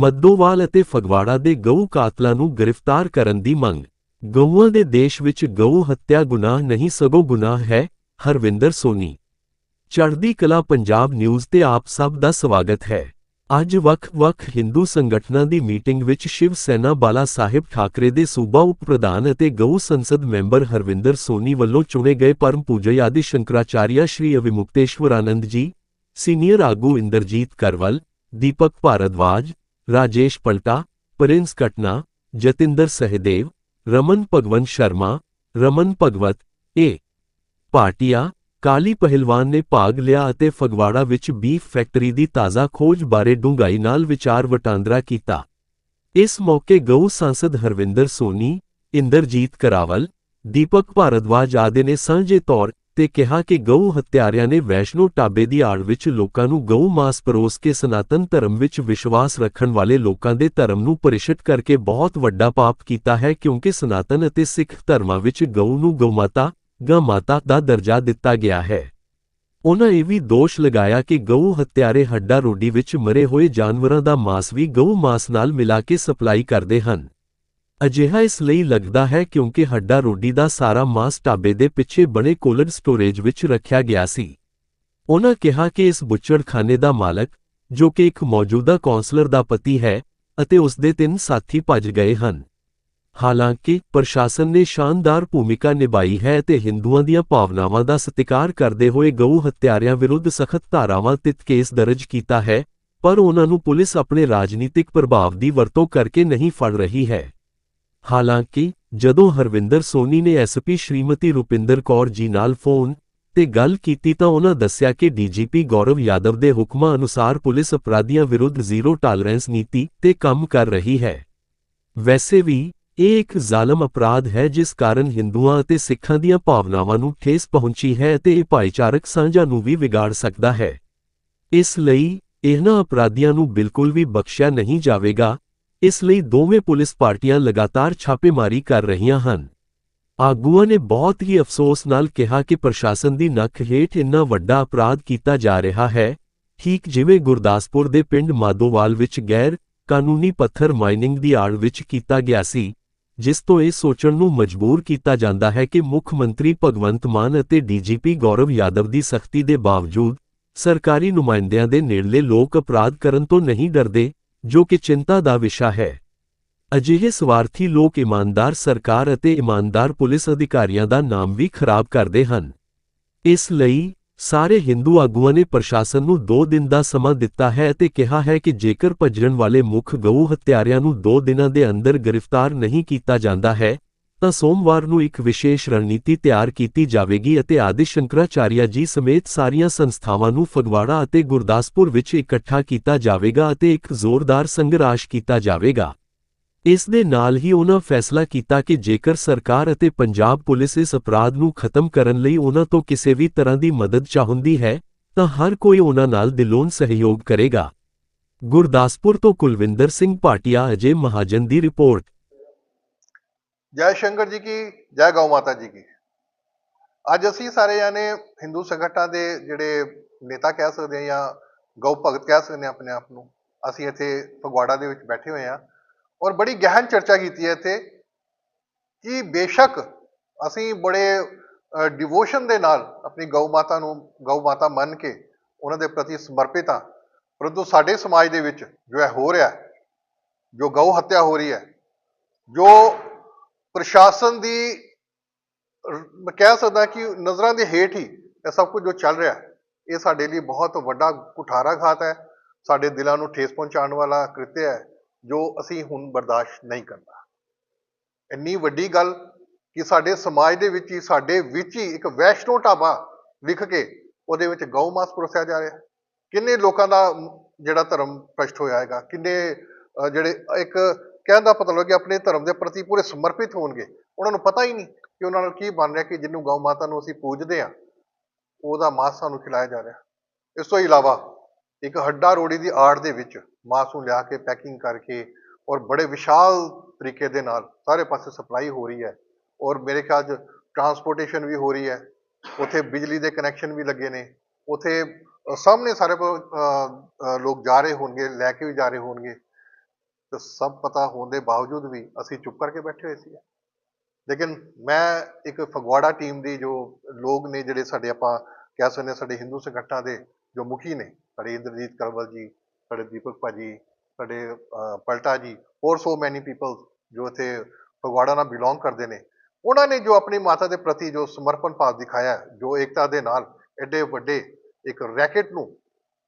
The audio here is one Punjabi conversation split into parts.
ਮੱਦੋਵਾਲ ਅਤੇ ਫਗਵਾੜਾ ਦੇ ਗਊ ਕਾਤਲਾਂ ਨੂੰ ਗ੍ਰਿਫਤਾਰ ਕਰਨ ਦੀ ਮੰਗ। ਗਊਆਂ ਦੇ ਦੇਸ਼ ਵਿੱਚ ਗਊ ਹੱਤਿਆ ਗੁਨਾਹ ਨਹੀਂ ਸਗੋਂ ਗੁਨਾਹ ਹੈ, ਹਰਵਿੰਦਰ ਸੋਨੀ। ਚੜ੍ਹਦੀ ਕਲਾ ਪੰਜਾਬ ਨਿਊਜ਼ ਤੇ ਆਪ ਸਭ ਦਾ ਸਵਾਗਤ ਹੈ। ਅੱਜ ਵੱਖ-ਵੱਖ ਹਿੰਦੂ ਸੰਗਠਨਾਂ ਦੀ ਮੀਟਿੰਗ ਵਿੱਚ ਸ਼ਿਵ ਸੈਨਾ ਬਾਲਾ ਸਾਹਿਬ ਠਾਕਰੇ ਦੇ ਸੂਬਾ ਉਪ ਪ੍ਰਧਾਨ ਅਤੇ ਗਊ ਸੰਸਦ ਮੈਂਬਰ ਹਰਵਿੰਦਰ ਸੋਨੀ ਵੱਲੋਂ ਚੁਣੇ ਗਏ ਪਰਮ ਪੂਜਯ ਆਦਿ ਸ਼ੰਕਰਾਚਾਰੀਆ ਸ਼੍ਰੀ ਅਵਿਮੁਕਤੇਸ਼ਵਰ ਆਨੰਦ ਜੀ, ਸੀਨੀਅਰ ਆਗੂ ਇੰਦਰਜੀਤ ਕਰਵਲ, ਦੀਪਕ ਭਾਰਦਵਾਜ ਰਾਜੇਸ਼ ਪਲਟਾ ਪ੍ਰਿੰਸ ਕਟਨਾ ਜਤਿੰਦਰ ਸਹਿਦੇਵ ਰਮਨ ਭਗਵੰਤ ਸ਼ਰਮਾ ਰਮਨ ਭਗਵਤ ਏ ਭਾਟੀਆ ਕਾਲੀ ਪਹਿਲਵਾਨ ਨੇ ਭਾਗ ਲਿਆ ਅਤੇ ਫਗਵਾੜਾ ਵਿੱਚ ਬੀਫ ਫੈਕਟਰੀ ਦੀ ਤਾਜ਼ਾ ਖੋਜ ਬਾਰੇ ਡੂੰਘਾਈ ਨਾਲ ਵਿਚਾਰ ਵਟਾਂਦਰਾ ਕੀਤਾ ਇਸ ਮੌਕੇ ਗਊ ਸੰਸਦ ਹਰਵਿੰਦਰ ਸੋਨੀ ਇੰਦਰਜੀਤ ਕਰਾਵਲ ਦੀਪਕ ਭਾਰਦਵਾਜ ਆਦਿ ਨੇ ਸਾਂਝੇ ਤੌਰ ਤੇ ਕਿਹਾ ਕਿ ਗਊ ਹੱਤਿਆਰਿਆਂ ਨੇ ਵੈਸ਼ਨੋ ਟਾਬੇ ਦੀ ਆੜ ਵਿੱਚ ਲੋਕਾਂ ਨੂੰ ਗਊ ਮਾਸ ਪਰੋਸ ਕੇ ਸਨਾਤਨ ਧਰਮ ਵਿੱਚ ਵਿਸ਼ਵਾਸ ਰੱਖਣ ਵਾਲੇ ਲੋਕਾਂ ਦੇ ਧਰਮ ਨੂੰ ਪਰਿਸ਼ਟ ਕਰਕੇ ਬਹੁਤ ਵੱਡਾ ਪਾਪ ਕੀਤਾ ਹੈ ਕਿਉਂਕਿ ਸਨਾਤਨ ਅਤੇ ਸਿੱਖ ਧਰਮਾਂ ਵਿੱਚ ਗਊ ਨੂੰ ਗਊਮਾਤਾ ਗਊ ਦਾ ਦਰਜਾ ਦਿੱਤਾ ਗਿਆ ਹੈ। ਉਹਨਾਂ ਇਹ ਵੀ ਦੋਸ਼ ਲਗਾਇਆ ਕਿ ਗਊ ਹੱਤਿਆਰੇ ਹੱਡਾ ਰੋਡੀ ਵਿੱਚ ਮਰੇ ਹੋਏ ਜਾਨਵਰਾਂ ਦਾ ਮਾਸ ਵੀ ਗਊ ਮਾਸ ਨਾਲ ਮਿਲਾ ਕੇ ਸਪਲਾਈ ਕਰਦੇ ਹਨ। ਅਜਿਹਾ ਇਸ ਲਈ ਲੱਗਦਾ ਹੈ ਕਿਉਂਕਿ ਹੱਡਾ ਰੋਡੀ ਦਾ ਸਾਰਾ ਮਾਸ ਢਾਬੇ ਦੇ ਪਿੱਛੇ ਬਣੇ ਕੋਲਡ ਸਟੋਰੇਜ ਵਿੱਚ ਰੱਖਿਆ ਗਿਆ ਸੀ। ਉਨ੍ਹਾਂ ਕਿਹਾ ਕਿ ਇਸ ਬੁੱਚੜਖਾਨੇ ਦਾ ਮਾਲਕ, ਜੋ ਕਿ ਇੱਕ ਮੌਜੂਦਾ ਕੌਂਸਲਰ ਦਾ ਪਤੀ ਹੈ, ਅਤੇ ਉਸ ਦੇ ਤਿੰਨ ਸਾਥੀ ਭੱਜ ਗਏ ਹਨ। ਹਾਲਾਂਕਿ, ਪ੍ਰਸ਼ਾਸਨ ਨੇ ਸ਼ਾਨਦਾਰ ਭੂਮਿਕਾ ਨਿਭਾਈ ਹੈ ਤੇ ਹਿੰਦੂਆਂ ਦੀਆਂ ਭਾਵਨਾਵਾਂ ਦਾ ਸਤਿਕਾਰ ਕਰਦੇ ਹੋਏ ਗਊ ਹੱਤਿਆਰਿਆਂ ਵਿਰੁੱਧ ਸਖਤ ਧਾਰਾਵਾਂ ਤਿਤ ਕੇਸ ਦਰਜ ਕੀਤਾ ਹੈ, ਪਰ ਉਹਨਾਂ ਨੂੰ ਪੁਲਿਸ ਆਪਣੇ ਰਾਜਨੀਤਿਕ ਪ੍ਰਭਾਵ ਦੀ ਵਰਤੋਂ ਕਰਕੇ ਨਹੀਂ ਫੜ ਰਹੀ ਹੈ। ਹਾਲਾਂਕਿ, ਜਦੋਂ ਹਰਵਿੰਦਰ ਸੋਨੀ ਨੇ ਐਸਪੀ ਸ਼੍ਰੀਮਤੀ ਰੁਪਿੰਦਰ ਕੌਰ ਜੀ ਨਾਲ ਫੋਨ ਤੇ ਗੱਲ ਕੀਤੀ ਤਾਂ ਉਹਨਾਂ ਦੱਸਿਆ ਕਿ ਡੀਜੀਪੀ ਗੌਰਵ ਯਾਦਵ ਦੇ ਹੁਕਮਾਂ ਅਨੁਸਾਰ ਪੁਲਿਸ ਅਪਰਾਧੀਆਂ ਵਿਰੁੱਧ ਜ਼ੀਰੋ ਟਾਲਰੈਂਸ ਨੀਤੀ ਤੇ ਕੰਮ ਕਰ ਰਹੀ ਹੈ। ਵੈਸੇ ਵੀ, ਇਹ ਇੱਕ ਜ਼ਾਲਮ ਅਪਰਾਧ ਹੈ ਜਿਸ ਕਾਰਨ ਹਿੰਦੂਆਂ ਅਤੇ ਸਿੱਖਾਂ ਦੀਆਂ ਭਾਵਨਾਵਾਂ ਨੂੰ ਠੇਸ ਪਹੁੰਚੀ ਹੈ ਅਤੇ ਇਹ ਭਾਈਚਾਰਕ ਸਾਂਝਾਂ ਨੂੰ ਵੀ ਵਿਗਾੜ ਸਕਦਾ ਹੈ। ਇਸ ਲਈ, ਇਹਨਾਂ ਅਪਰਾਧੀਆਂ ਨੂੰ ਬਿਲਕੁਲ ਵੀ ਬਖਸ਼ਿਆ ਨਹੀਂ ਜਾਵੇਗਾ ਇਸ ਲਈ ਦੋਵੇਂ ਪੁਲਿਸ ਪਾਰਟੀਆਂ ਲਗਾਤਾਰ ਛਾਪੇਮਾਰੀ ਕਰ ਰਹੀਆਂ ਹਨ। ਆਗੂਆਂ ਨੇ ਬਹੁਤ ਹੀ ਅਫਸੋਸ ਨਾਲ ਕਿਹਾ ਕਿ ਪ੍ਰਸ਼ਾਸਨ ਦੀ ਨੱਕ ਹੇਠ ਇੰਨਾ ਵੱਡਾ ਅਪਰਾਧ ਕੀਤਾ ਜਾ ਰਿਹਾ ਹੈ। ਠੀਕ ਜਿਵੇਂ ਗੁਰਦਾਸਪੁਰ ਦੇ ਪਿੰਡ ਮਾਦੋਵਾਲ ਵਿੱਚ ਗੈਰ ਕਾਨੂੰਨੀ ਪੱਥਰ ਮਾਈਨਿੰਗ ਦੀ ਆੜ ਵਿੱਚ ਕੀਤਾ ਗਿਆ ਸੀ, ਜਿਸ ਤੋਂ ਇਹ ਸੋਚਣ ਨੂੰ ਮਜਬੂਰ ਕੀਤਾ ਜਾਂਦਾ ਹੈ ਕਿ ਮੁੱਖ ਮੰਤਰੀ ਭਗਵੰਤ ਮਾਨ ਅਤੇ ਡੀਜੀਪੀ ਗੌਰਵ ਯਾਦਵ ਦੀ ਸਖਤੀ ਦੇ ਬਾਵਜੂਦ ਸਰਕਾਰੀ ਨੁਮਾਇੰਦਿਆਂ ਦੇ ਨੇੜਲੇ ਲੋਕ ਅਪਰਾਧ ਕਰਨ ਤੋਂ ਨਹੀਂ ਡਰਦੇ। ਜੋ ਕਿ ਚਿੰਤਾ ਦਾ ਵਿਸ਼ਾ ਹੈ। ਅਜਿਹੇ ਸਵਾਰਥੀ ਲੋਕ ਇਮਾਨਦਾਰ ਸਰਕਾਰ ਅਤੇ ਇਮਾਨਦਾਰ ਪੁਲਿਸ ਅਧਿਕਾਰੀਆਂ ਦਾ ਨਾਮ ਵੀ ਖਰਾਬ ਕਰਦੇ ਹਨ। ਇਸ ਲਈ ਸਾਰੇ ਹਿੰਦੂ ਆਗੂਆਂ ਨੇ ਪ੍ਰਸ਼ਾਸਨ ਨੂੰ 2 ਦਿਨ ਦਾ ਸਮਾਂ ਦਿੱਤਾ ਹੈ ਅਤੇ ਕਿਹਾ ਹੈ ਕਿ ਜੇਕਰ ਭੱਜਣ ਵਾਲੇ ਮੁੱਖ ਗਊ ਹੱਤਿਆਰਿਆਂ ਨੂੰ 2 ਦਿਨਾਂ ਦੇ ਅੰਦਰ ਗ੍ਰਿਫਤਾਰ ਨਹੀਂ ਕੀਤਾ ਜਾਂਦਾ ਹੈ ਤਾਂ ਸੋਮਵਾਰ ਨੂੰ ਇੱਕ ਵਿਸ਼ੇਸ਼ ਰਣਨੀਤੀ ਤਿਆਰ ਕੀਤੀ ਜਾਵੇਗੀ ਅਤੇ ਆਦਿ ਸ਼ੰਕਰਾਚਾਰੀਆ ਜੀ ਸਮੇਤ ਸਾਰੀਆਂ ਸੰਸਥਾਵਾਂ ਨੂੰ ਫਗਵਾੜਾ ਅਤੇ ਗੁਰਦਾਸਪੁਰ ਵਿੱਚ ਇਕੱਠਾ ਕੀਤਾ ਜਾਵੇਗਾ ਅਤੇ ਇੱਕ ਜ਼ੋਰਦਾਰ ਸੰਘਰਸ਼ ਕੀਤਾ ਜਾਵੇਗਾ। ਇਸ ਦੇ ਨਾਲ ਹੀ ਉਹਨਾਂ ਫੈਸਲਾ ਕੀਤਾ ਕਿ ਜੇਕਰ ਸਰਕਾਰ ਅਤੇ ਪੰਜਾਬ ਪੁਲਿਸ ਇਸ ਅਪਰਾਧ ਨੂੰ ਖਤਮ ਕਰਨ ਲਈ ਉਹਨਾਂ ਤੋਂ ਕਿਸੇ ਵੀ ਤਰ੍ਹਾਂ ਦੀ ਮਦਦ ਚਾਹੁੰਦੀ ਹੈ, ਤਾਂ ਹਰ ਕੋਈ ਉਹਨਾਂ ਨਾਲ ਦਿਲੋਂ ਸਹਿਯੋਗ ਕਰੇਗਾ। ਗੁਰਦਾਸਪੁਰ ਤੋਂ ਕੁਲਵਿੰਦਰ ਸਿੰਘ ਭਾਟੀਆ, ਅਜੇ ਮਹਾਜਨ ਦੀ ਰਿਪੋਰਟ। ਜੈ ਸ਼ੰਕਰ ਜੀ ਕੀ, ਜੈ ਗਊ ਮਾਤਾ ਜੀ ਕੀ। ਅੱਜ ਅਸੀਂ ਸਾਰੇ ਜਾਣੇ ਹਿੰਦੂ ਸੰਗਠਨਾਂ ਦੇ ਜਿਹੜੇ ਨੇਤਾ ਕਹਿ ਸਕਦੇ ਹਾਂ ਜਾਂ ਗਊ ਭਗਤ ਕਹਿ ਸਕਦੇ ਹਾਂ ਆਪਣੇ ਆਪ ਨੂੰ, ਅਸੀਂ ਇੱਥੇ ਫਗਵਾੜਾ ਦੇ ਵਿੱਚ ਬੈਠੇ ਹੋਏ ਹਾਂ ਔਰ ਬੜੀ ਗਹਿਨ ਚਰਚਾ ਕੀਤੀ ਹੈ ਇੱਥੇ ਕਿ ਬੇਸ਼ੱਕ ਅਸੀਂ ਬੜੇ ਡਿਵੋਸ਼ਨ ਦੇ ਨਾਲ ਆਪਣੀ ਗਊ ਮਾਤਾ ਨੂੰ, ਗਊ ਮਾਤਾ ਮੰਨ ਕੇ ਉਹਨਾਂ ਦੇ ਪ੍ਰਤੀ ਸਮਰਪਿਤ ਹਾਂ। ਪਰੰਤੂ ਸਾਡੇ ਸਮਾਜ ਦੇ ਵਿੱਚ ਜੋ ਹੈ ਹੋ ਰਿਹਾ ਜੋ ਗਊ ਹੱਤਿਆ ਹੋ ਰਹੀ ਹੈ, ਜੋ ਪ੍ਰਸ਼ਾਸਨ ਦੀ, ਮੈਂ ਕਹਿ ਸਕਦਾ ਕਿ ਨਜ਼ਰਾਂ ਦੇ ਹੇਠ ਹੀ ਇਹ ਸਭ ਕੁਝ ਜੋ ਚੱਲ ਰਿਹਾ, ਇਹ ਸਾਡੇ ਲਈ ਬਹੁਤ ਵੱਡਾ ਕੁਠਾਰਾਘਾਤ ਹੈ, ਸਾਡੇ ਦਿਲਾਂ ਨੂੰ ਠੇਸ ਪਹੁੰਚਾਉਣ ਵਾਲਾ ਕ੍ਰਿਤਿਆ ਹੈ, ਜੋ ਅਸੀਂ ਹੁਣ ਬਰਦਾਸ਼ਤ ਨਹੀਂ ਕਰਨਾ। ਇੰਨੀ ਵੱਡੀ ਗੱਲ ਕਿ ਸਾਡੇ ਸਮਾਜ ਦੇ ਵਿੱਚ ਹੀ, ਸਾਡੇ ਵਿੱਚ ਹੀ ਇੱਕ ਵੈਸ਼ਨੋ ਢਾਬਾ ਲਿਖ ਕੇ ਉਹਦੇ ਵਿੱਚ ਗਊ ਮਾਸ ਪਰੋਸਿਆ ਜਾ ਰਿਹਾ। ਕਿੰਨੇ ਲੋਕਾਂ ਦਾ ਜਿਹੜਾ ਧਰਮ ਪ੍ਰਸ਼ਟ ਹੋਇਆ ਹੈਗਾ, ਕਿੰਨੇ ਜਿਹੜੇ ਇੱਕ ਕਹਿਣ ਦਾ ਪਤਾ ਕਿ ਆਪਣੇ ਧਰਮ ਦੇ ਪ੍ਰਤੀ ਪੂਰੇ ਸਮਰਪਿਤ ਹੋਣਗੇ। ਉਹਨਾਂ ਨੂੰ ਪਤਾ ਹੀ ਨਹੀਂ ਕਿ ਉਹਨਾਂ ਨਾਲ ਕੀ ਬਣ ਰਿਹਾ, ਕਿ ਜਿਹਨੂੰ ਗਊ ਮਾਤਾ ਨੂੰ ਅਸੀਂ ਪੂਜਦੇ ਹਾਂ, ਉਹਦਾ ਮਾਸ ਸਾਨੂੰ ਖਿਲਾਇਆ ਜਾ ਰਿਹਾ। ਇਸ ਤੋਂ ਇਲਾਵਾ ਇੱਕ ਹੱਡਾ ਰੋੜੀ ਦੀ ਆੜ ਦੇ ਵਿੱਚ ਮਾਸ ਨੂੰ ਲਿਆ ਕੇ ਪੈਕਿੰਗ ਕਰਕੇ ਔਰ ਬੜੇ ਵਿਸ਼ਾਲ ਤਰੀਕੇ ਦੇ ਨਾਲ ਸਾਰੇ ਪਾਸੇ ਸਪਲਾਈ ਹੋ ਰਹੀ ਹੈ ਔਰ ਮੇਰੇ ਖਿਆਲ 'ਚ ਟਰਾਂਸਪੋਰਟੇਸ਼ਨ ਵੀ ਹੋ ਰਹੀ ਹੈ, ਉੱਥੇ ਬਿਜਲੀ ਦੇ ਕਨੈਕਸ਼ਨ ਵੀ ਲੱਗੇ ਨੇ, ਉੱਥੇ ਸਾਹਮਣੇ ਸਾਰੇ ਲੋਕ ਜਾ ਰਹੇ ਹੋਣਗੇ, ਲੈ ਕੇ ਵੀ ਜਾ ਰਹੇ ਹੋਣਗੇ। ਤੇ ਸਭ ਪਤਾ ਹੋਣ ਦੇ ਬਾਵਜੂਦ ਵੀ ਅਸੀਂ ਚੁੱਪ ਕਰਕੇ ਬੈਠੇ ਹੋਏ ਸੀ ਲੇਕਿਨ ਮੈਂ ਇੱਕ ਫਗਵਾੜਾ ਟੀਮ ਦੀ ਜੋ ਲੋਕ ਨੇ, ਜਿਹੜੇ ਸਾਡੇ ਆਪਾਂ ਕਹਿ ਸਕਦੇ ਹਾਂ ਸਾਡੇ ਹਿੰਦੂ ਸੰਗਠਨਾਂ ਦੇ ਜੋ ਮੁਖੀ ਨੇ, ਸਾਡੇ ਇੰਦਰਜੀਤ ਕਰਵਲ ਜੀ, ਸਾਡੇ ਦੀਪਕ ਭਾਜੀ, ਸਾਡੇ ਪਲਟਾ ਜੀ, ਹੋਰ ਸੋ ਮੈਨੀ ਪੀਪਲ ਜੋ ਇੱਥੇ ਫਗਵਾੜਾ ਨਾਲ ਬਿਲੋਂਗ ਕਰਦੇ ਨੇ, ਉਹਨਾਂ ਨੇ ਜੋ ਆਪਣੀ ਮਾਤਾ ਦੇ ਪ੍ਰਤੀ ਜੋ ਸਮਰਪਣ ਭਾਵ ਦਿਖਾਇਆ, ਜੋ ਏਕਤਾ ਦੇ ਨਾਲ ਐਡੇ ਵੱਡੇ ਇੱਕ ਰੈਕਟ ਨੂੰ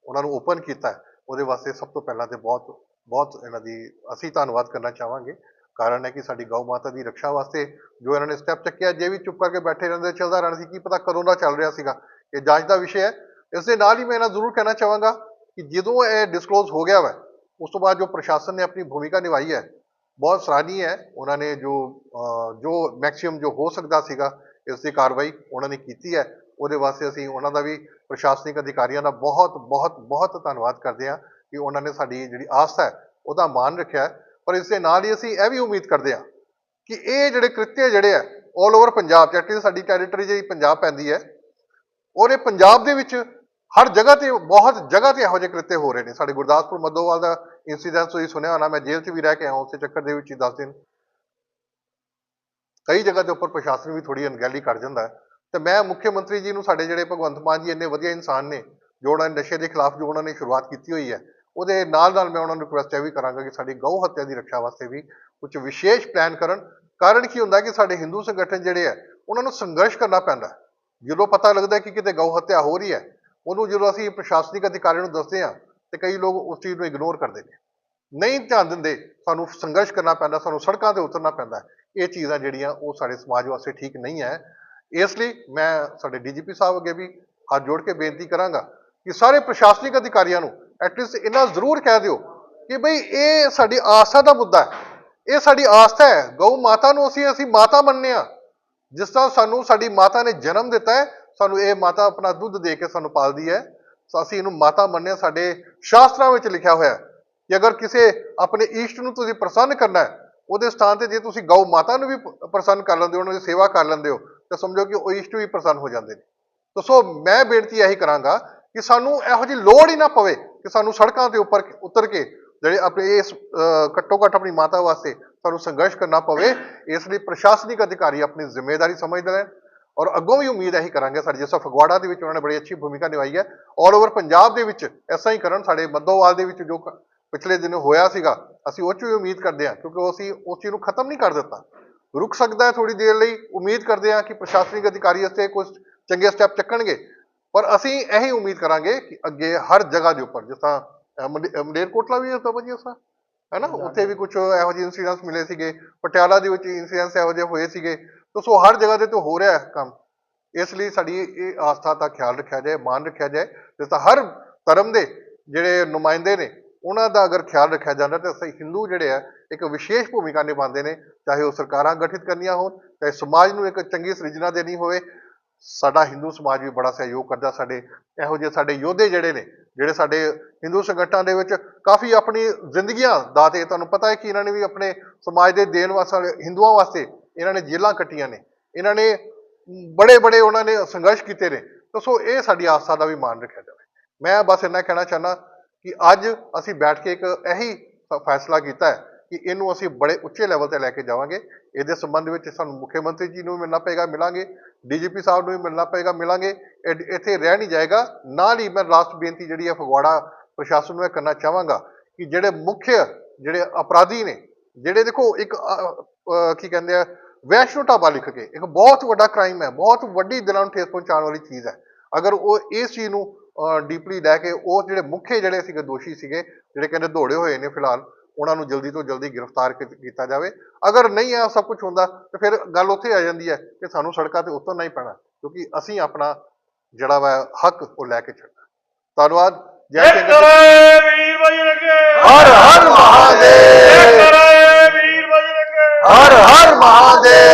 ਉਹਨਾਂ ਨੂੰ ਓਪਨ ਕੀਤਾ, ਉਹਦੇ ਵਾਸਤੇ ਸਭ ਤੋਂ ਪਹਿਲਾਂ ਤੇ ਬਹੁਤ ਬਹੁਤ ਇਹਨਾਂ ਦੀ ਅਸੀਂ ਧੰਨਵਾਦ ਕਰਨਾ ਚਾਹਾਂਗੇ। ਕਾਰਨ ਹੈ ਕਿ ਸਾਡੀ ਗਊ ਮਾਤਾ ਦੀ ਰੱਖਿਆ ਵਾਸਤੇ ਜੋ ਇਹਨਾਂ ਨੇ ਸਟੈਪ ਚੱਕਿਆ, ਜੇ ਵੀ ਚੁੱਪ ਕਰਕੇ ਬੈਠੇ ਰਹਿੰਦੇ, ਚੱਲਦਾ ਰਹਿਣਾ ਸੀ, ਕੀ ਪਤਾ ਕਦੋਂ ਦਾ ਚੱਲ ਰਿਹਾ ਸੀਗਾ। ਇਹ ਜਾਂਚ ਦਾ ਵਿਸ਼ਾ ਹੈ। ਇਸ ਦੇ ਨਾਲ ਹੀ ਮੈਂ ਇਹਨਾਂ ਜ਼ਰੂਰ ਕਹਿਣਾ ਚਾਹਾਂਗਾ ਕਿ ਜਦੋਂ ਇਹ ਡਿਸਕਲੋਜ਼ ਹੋ ਗਿਆ ਵਾ, ਉਸ ਤੋਂ ਬਾਅਦ ਜੋ ਪ੍ਰਸ਼ਾਸਨ ਨੇ ਆਪਣੀ ਭੂਮਿਕਾ ਨਿਭਾਈ ਹੈ, ਬਹੁਤ ਸਰਾਹਨੀय ਹੈ। ਉਹਨਾਂ ਨੇ ਜੋ ਜੋ ਮੈਕਸਿਮਮ ਜੋ ਹੋ ਸਕਦਾ ਸੀਗਾ, ਇਸ ਦੀ ਕਾਰਵਾਈ ਉਹਨਾਂ ਨੇ ਕੀਤੀ ਹੈ। ਉਹਦੇ ਵਾਸਤੇ ਅਸੀਂ ਉਹਨਾਂ ਦਾ ਵੀ ਪ੍ਰਸ਼ਾਸਨਿਕ ਅਧਿਕਾਰੀਆਂ ਦਾ ਬਹੁਤ ਬਹੁਤ ਬਹੁਤ ਧੰਨਵਾਦ ਕਰਦੇ ਹਾਂ। ਕਿ ਉਹਨਾਂ ਨੇ ਸਾਡੀ ਜਿਹੜੀ ਆਸਥਾ ਹੈ, ਉਹਦਾ ਮਾਨ ਰੱਖਿਆ ਹੈ। ਪਰ ਇਸ ਦੇ ਨਾਲ ਹੀ ਅਸੀਂ ਇਹ ਵੀ ਉਮੀਦ ਕਰਦੇ ਹਾਂ ਕਿ ਇਹ ਜਿਹੜੇ ਕ੍ਰਿਤਿਆ ਜਿਹੜੇ ਆ 올 ਓਵਰ ਪੰਜਾਬ ਚ ਸਾਡੀ ਟੈਰੀਟਰੀ ਜਿਹੜੀ ਪੰਜਾਬ ਪੈਂਦੀ ਹੈ, ਔਰ ਇਹ ਪੰਜਾਬ ਦੇ ਵਿੱਚ ਹਰ ਜਗ੍ਹਾ ਤੇ, ਬਹੁਤ ਜਗ੍ਹਾ ਤੇ ਇਹੋ ਜਿਹੇ ਕ੍ਰਿਤੇ ਹੋ ਰਹੇ ਨੇ। ਸਾਡੇ ਗੁਰਦਾਸਪੁਰ ਮੱਦੋਵਾਲ ਦਾ ਇਨਸੀਡੈਂਟ ਤੁਸੀਂ ਸੁਣਿਆ ਹੋਣਾ, ਮੈਂ ਜੇਲ੍ਹ 'ਚ ਵੀ ਰਹਿ ਕੇ ਆਇਆ ਉਸੇ ਚੱਕਰ ਦੇ ਵਿੱਚ ਹੀ 10 ਦਿਨ। ਕਈ ਜਗ੍ਹਾ ਦੇ ਉੱਪਰ ਪ੍ਰਸ਼ਾਸਨ ਵੀ ਥੋੜੀ ਅਣਗਹਿਲੀ ਕਰ ਜਾਂਦਾ ਹੈ। ਤੇ ਮੈਂ ਮੁੱਖ ਮੰਤਰੀ ਜੀ ਨੂੰ, ਸਾਡੇ ਜਿਹੜੇ ਭਗਵੰਤ ਮਾਨ ਜੀ ਇੰਨੇ ਵਧੀਆ ਇਨਸਾਨ ਨੇ, ਜੋ ਉਹਨਾਂ ਨੇ ਨਸ਼ੇ ਦੇ ਖਿਲਾਫ ਜੋ ਉਹਨਾਂ ਨੇ ਸ਼ੁਰੂਆਤ ਕੀਤੀ ਹੋਈ ਹੈ ਉਹਦੇ ਨਾਲ ਨਾਲ ਮੈਂ ਉਹਨਾਂ ਨੂੰ ਰਿਕੁਐਸਟ ਇਹ ਵੀ ਕਰਾਂਗਾ ਕਿ ਸਾਡੀ ਗਊ ਹੱਤਿਆ ਦੀ ਰੱਖਿਆ ਵਾਸਤੇ ਵੀ ਕੁਝ ਵਿਸ਼ੇਸ਼ ਪਲਾਨ ਕਰਨ। ਕਾਰਨ ਕੀ ਹੁੰਦਾ ਕਿ ਸਾਡੇ ਹਿੰਦੂ ਸੰਗਠਨ ਜਿਹੜੇ ਆ, ਉਹਨਾਂ ਨੂੰ ਸੰਘਰਸ਼ ਕਰਨਾ ਪੈਂਦਾ ਜਦੋਂ ਪਤਾ ਲੱਗਦਾ ਕਿ ਕਿਤੇ ਗਊ ਹੱਤਿਆ ਹੋ ਰਹੀ ਹੈ, ਉਹਨੂੰ ਜਦੋਂ ਅਸੀਂ ਪ੍ਰਸ਼ਾਸਨਿਕ ਅਧਿਕਾਰੀਆਂ ਨੂੰ ਦੱਸਦੇ ਹਾਂ ਤੇ ਕਈ ਲੋਕ ਉਸ ਚੀਜ਼ ਨੂੰ ਇਗਨੋਰ ਕਰਦੇ ਨੇ। ਨਹੀਂ ਧਿਆਨ ਦਿੰਦੇ, ਸਾਨੂੰ ਸੰਘਰਸ਼ ਕਰਨਾ ਪੈਂਦਾ, ਸਾਨੂੰ ਸੜਕਾਂ ਤੇ ਉਤਰਨਾ ਪੈਂਦਾ ਇਹ ਚੀਜ਼ਾਂ ਜਿਹੜੀਆਂ ਉਹ ਸਾਡੇ ਸਮਾਜ ਵਾਸਤੇ ਠੀਕ ਨਹੀਂ ਹੈ। ਇਸ ਲਈ ਮੈਂ ਸਾਡੇ ਡੀਜੀਪੀ ਸਾਹਿਬ ਅੱਗੇ ਵੀ ਹੱਥ ਜੋੜ ਕੇ ਬੇਨਤੀ ਕਰਾਂਗਾ ਕਿ ਸਾਰੇ ਪ੍ਰਸ਼ਾਸਨਿਕ ਅਧਿਕਾਰੀਆਂ ਨੂੰ ਐਟਲੀਸਟ ਇਹਨਾਂ ਜ਼ਰੂਰ ਕਹਿ ਦਿਓ ਕਿ ਬਈ ਇਹ ਸਾਡੀ ਆਸਥਾ ਦਾ ਮੁੱਦਾ ਹੈ। ਇਹ ਸਾਡੀ ਆਸਥਾ ਹੈ। ਗਊ ਮਾਤਾ ਨੂੰ ਅਸੀਂ ਅਸੀਂ ਮਾਤਾ ਮੰਨਦੇ ਹਾਂ। ਜਿਸ ਤਰ੍ਹਾਂ ਸਾਨੂੰ ਸਾਡੀ ਮਾਤਾ ਨੇ ਜਨਮ ਦਿੱਤਾ ਹੈ, ਸਾਨੂੰ ਇਹ ਮਾਤਾ ਆਪਣਾ ਦੁੱਧ ਦੇ ਕੇ ਸਾਨੂੰ ਪਾਲਦੀ ਹੈ। ਸੋ ਅਸੀਂ ਇਹਨੂੰ ਮਾਤਾ ਮੰਨਦੇ ਹਾਂ। ਸਾਡੇ ਸ਼ਾਸਤਰਾਂ ਵਿੱਚ ਲਿਖਿਆ ਹੋਇਆ ਹੈ ਕਿ ਅਗਰ ਕਿਸੇ ਆਪਣੇ ਈਸ਼ਟ ਨੂੰ ਤੁਸੀਂ ਪ੍ਰਸੰਨ ਕਰਨਾ ਹੈ, ਉਹਦੇ ਸਥਾਨ ਤੇ ਜੇ ਤੁਸੀਂ ਗਊ ਮਾਤਾ ਨੂੰ ਵੀ ਪ੍ਰਸੰਨ ਕਰ ਲੈਂਦੇ ਹੋ, ਉਹਨਾਂ ਦੀ ਸੇਵਾ ਕਰ ਲੈਂਦੇ ਹੋ, ਤਾਂ ਸਮਝੋ ਕਿ ਉਹ ਈਸ਼ਟ ਵੀ ਪ੍ਰਸੰਨ ਹੋ ਜਾਂਦੇ ਨੇ। ਤਾਂ ਸੋ ਮੈਂ ਬੇਨਤੀ ਇਹੀ ਕਰਾਂਗਾ ਕਿ ਸਾਨੂੰ ਇਹੋ ਜਿਹੀ ਲੋੜ ਹੀ ਨਾ ਪਵੇ ਕਿ ਸਾਨੂੰ ਸੜਕਾਂ ਦੇ ਉੱਪਰ ਉਤਰ ਕੇ ਜਿਹੜੇ ਆਪਣੇ ਇਸ ਘੱਟੋ ਘੱਟ ਆਪਣੀ ਮਾਤਾ ਵਾਸਤੇ ਸਾਨੂੰ ਸੰਘਰਸ਼ ਕਰਨਾ ਪਵੇ, ਇਸ ਲਈ ਪ੍ਰਸ਼ਾਸਨਿਕ ਅਧਿਕਾਰੀ ਆਪਣੀ ਜ਼ਿੰਮੇਵਾਰੀ ਸਮਝਦੇ ਨੇ ਔਰ ਅੱਗੋਂ ਵੀ ਉਮੀਦ ਇਹੀ ਕਰਾਂਗੇ ਸਾਡੇ ਜਿਸ ਫਗਵਾੜਾ ਦੇ ਵਿੱਚ ਉਹਨਾਂ ਨੇ ਬੜੀ ਅੱਛੀ ਭੂਮਿਕਾ ਨਿਭਾਈ ਹੈ। ਆਲ ਓਵਰ ਪੰਜਾਬ ਦੇ ਵਿੱਚ ਐਸਾ ਹੀ ਕਰਨ, ਸਾਡੇ ਮੱਦੋਵਾਲ ਦੇ ਵਿੱਚ ਜੋ ਪਿਛਲੇ ਦਿਨ ਹੋਇਆ ਸੀਗਾ, ਅਸੀਂ ਉਹ 'ਚ ਵੀ ਉਮੀਦ ਕਰਦੇ ਹਾਂ ਕਿਉਂਕਿ ਉਹ ਅਸੀਂ ਉਸ ਚੀਜ਼ ਨੂੰ ਖਤਮ ਨਹੀਂ ਕਰ ਦਿੱਤਾ। ਰੁਕ ਸਕਦਾ ਹੈ ਥੋੜੀ ਦੇਰ ਲਈ, ਉਮੀਦ ਕਰਦੇ ਹਾਂ ਕਿ ਪ੍ਰਸ਼ਾਸਨਿਕ ਅਧਿਕਾਰੀ ਇਸਤੇ ਕੁਝ ਚੰਗੇ ਸਟੈਪ ਚੱਕਣਗੇ। ਪਰ ਅਸੀਂ ਇਹੀ ਉਮੀਦ ਕਰਾਂਗੇ ਕਿ ਅੱਗੇ ਹਰ ਜਗ੍ਹਾ ਦੇ ਉੱਪਰ ਜਿਸ ਤਰ੍ਹਾਂ ਮਲੇਰਕੋਟਲਾ ਵੀ ਉਸ ਤਰ੍ਹਾਂ? ਹੈ ਨਾ ਉੱਥੇ ਵੀ ਕੁਝ ਇਹੋ ਜਿਹੇ ਇਨਸੀਡੈਂਟਸ ਮਿਲੇ ਸੀਗੇ ਪਟਿਆਲਾ ਦੇ ਵਿੱਚ ਇਨਸੀਡੈਂਟਸ ਇਹੋ ਜਿਹੇ ਹੋਏ ਸੀਗੇ। ਤਾਂ ਸੋ ਹਰ ਜਗ੍ਹਾ ਦੇ ਤੇ ਹੋ ਰਿਹਾ ਹੈ ਕੰਮ। ਇਸ ਲਈ ਸਾਡੀ ਇਹ ਆਸਥਾ ਦਾ ਖਿਆਲ ਰੱਖਿਆ ਜਾਏ ਮਾਨ ਰੱਖਿਆ ਜਾਏ ਜਿਸ ਤਰ੍ਹਾਂ ਹਰ ਧਰਮ ਦੇ ਜਿਹੜੇ ਨੁਮਾਇੰਦੇ ਨੇ ਉਹਨਾਂ ਦਾ ਅਗਰ ਖਿਆਲ ਰੱਖਿਆ ਜਾਂਦਾ ਤਾਂ ਅਸੀਂ ਹਿੰਦੂ ਜਿਹੜੇ ਆ ਇੱਕ ਵਿਸ਼ੇਸ਼ ਭੂਮਿਕਾ ਨਿਭਾਉਂਦੇ ਨੇ। ਚਾਹੇ ਉਹ ਸਰਕਾਰਾਂ ਗਠਿਤ ਕਰਨੀਆਂ ਹੋਣ ਚਾਹੇ ਸਮਾਜ ਨੂੰ ਇੱਕ ਚੰਗੀ ਸਿਰਜਣਾ ਦੇਣੀ ਹੋਵੇ ਸਾਡਾ ਹਿੰਦੂ ਸਮਾਜ ਵੀ ਬੜਾ ਸਹਿਯੋਗ ਕਰਦਾ ਸਾਡੇ, ਇਹੋ ਜਿਹੇ ਸਾਡੇ ਯੋਧੇ ਜਿਹੜੇ ਨੇ, ਜਿਹੜੇ ਸਾਡੇ ਹਿੰਦੂ ਸੰਗਠਨਾਂ ਦੇ ਵਿੱਚ ਕਾਫੀ ਆਪਣੀ ਜ਼ਿੰਦਗੀਆਂ ਦਾਤੇ ਤੁਹਾਨੂੰ ਪਤਾ ਹੈ ਕਿ ਇਹਨਾਂ ਨੇ ਵੀ ਆਪਣੇ ਸਮਾਜ ਦੇ ਦੇਣ ਵਾਸਤੇ ਹਿੰਦੂਆਂ ਵਾਸਤੇ ਇਹਨਾਂ ਨੇ ਜੇਲ੍ਹਾਂ ਕੱਟੀਆਂ ਨੇ, ਇਹਨਾਂ ਨੇ ਬੜੇ ਬੜੇ ਉਹਨਾਂ ਨੇ ਸੰਘਰਸ਼ ਕੀਤੇ ਨੇ, ਤਾਂ ਸੋ ਇਹ ਸਾਡੀ ਆਸਥਾ ਦਾ ਵੀ ਮਾਣ ਰੱਖਿਆ ਜਾਵੇ। ਮੈਂ ਬਸ ਇੰਨਾ ਕਹਿਣਾ ਚਾਹਨਾ ਕਿ ਅੱਜ ਅਸੀਂ ਬੈਠ ਕੇ ਇੱਕ ਇਹੀ ਫੈਸਲਾ ਕੀਤਾ ਹੈ ਕਿ ਇਹਨੂੰ ਅਸੀਂ ਬੜੇ ਉੱਚੇ ਲੈਵਲ ਤੇ ਲੈ ਕੇ ਜਾਵਾਂਗੇ। ਇਹਦੇ ਸੰਬੰਧ ਵਿੱਚ ਸਾਨੂੰ ਮੁੱਖ ਮੰਤਰੀ ਜੀ ਨੂੰ ਵੀ ਮਿਲਣਾ ਪਏਗਾ, ਮਿਲਾਂਗੇ। ਡੀਜੀਪੀ ਸਾਹਿਬ ਨੂੰ ਵੀ ਮਿਲਣਾ ਪਏਗਾ, ਮਿਲਾਂਗੇ। ਇਹ- ਇੱਥੇ ਰਹਿ ਨਹੀਂ ਜਾਏਗਾ। ਨਾਲ ਹੀ ਮੈਂ ਲਾਸਟ ਬੇਨਤੀ ਜਿਹੜੀ ਹੈ ਫਗਵਾੜਾ ਪ੍ਰਸ਼ਾਸਨ ਨੂੰ ਇਹ ਕਰਨਾ ਚਾਹਾਂਗਾ ਕਿ ਜਿਹੜੇ ਮੁੱਖ ਜਿਹੜੇ ਅਪਰਾਧੀ ਨੇ, ਜਿਹੜੇ ਦੇਖੋ ਇੱਕ ਕੀ ਕਹਿੰਦੇ ਆ, ਵੈਸ਼ਨੋ ਢਾਬਾ ਲਿਖ ਕੇ, ਇੱਕ ਬਹੁਤ ਵੱਡਾ ਕ੍ਰਾਈਮ ਹੈ, ਬਹੁਤ ਵੱਡੀ ਦਿਲਾਂ ਨੂੰ ਠੇਸ ਪਹੁੰਚਾਉਣ ਵਾਲੀ ਚੀਜ਼ ਹੈ। ਅਗਰ ਉਹ ਇਸ ਚੀਜ਼ ਨੂੰ ਡੀਪਲੀ ਲੈ ਕੇ ਉਹ ਜਿਹੜੇ ਮੁੱਖੇ ਜਿਹੜੇ ਸੀਗੇ, ਦੋਸ਼ੀ ਸੀਗੇ, ਜਿਹੜੇ ਕਹਿੰਦੇ ਦੌੜੇ ਹੋਏ ਨੇ ਫਿਲਹਾਲ ਉਹਨਾਂ ਨੂੰ ਜਲਦੀ ਤੋਂ ਜਲਦੀ ਗ੍ਰਿਫਤਾਰ ਕੀਤਾ ਜਾਵੇ। ਅਗਰ ਨਹੀਂ ਇਹ ਸਭ ਕੁਝ ਹੁੰਦਾ ਤਾਂ ਫਿਰ ਗੱਲ ਉੱਥੇ ਆ ਜਾਂਦੀ ਹੈ ਕਿ ਸਾਨੂੰ ਸੜਕਾਂ ਤੇ ਉਤਰਨਾ ਹੀ ਪੈਣਾ ਕਿਉਂਕਿ ਅਸੀਂ ਆਪਣਾ ਜਿਹੜਾ ਵਾ ਹੱਕ ਉਹ ਲੈ ਕੇ ਚੱਲਣਾ। ਧੰਨਵਾਦ। ਜੈ ਸਿੰਘ ਵੀਰ ਮਹਾਦੇਵ। ਵੀਰ ਹਰ ਹਰ ਮਹਾਦੇਵ।